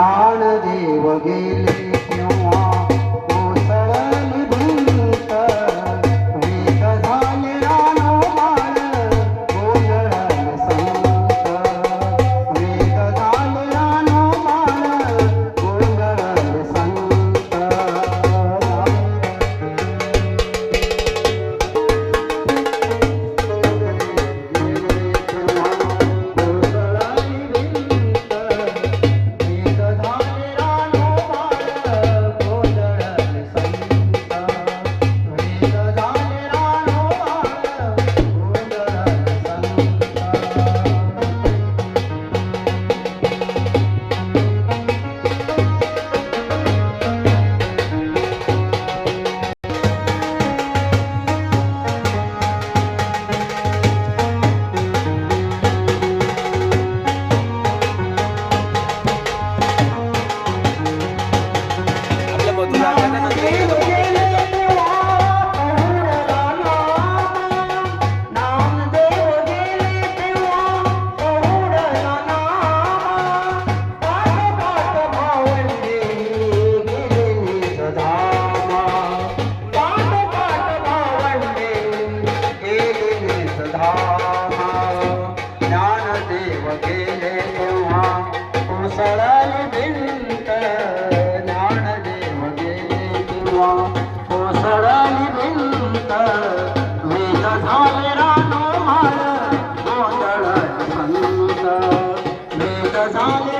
ಪ್ರಾಣ ದೇವಗೆ ज्ञानदेव गेले तेव्हा कोसळाली भिंत ज्ञानदेव गेले तेव्हा कोसळाली भिंत वेद झाले रानो मार गोंधळ संत वेद झाले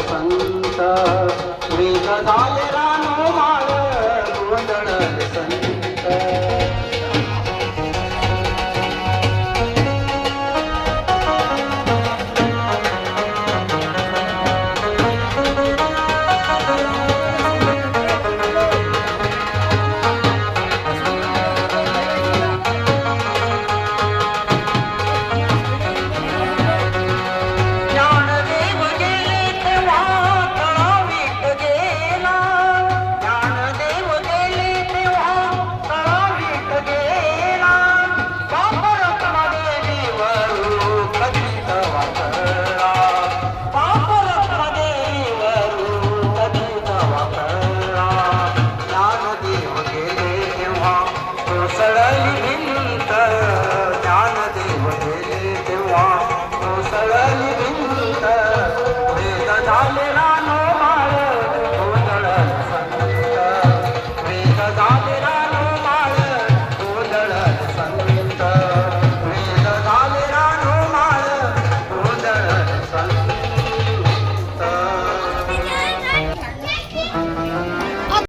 संत. वेद झाले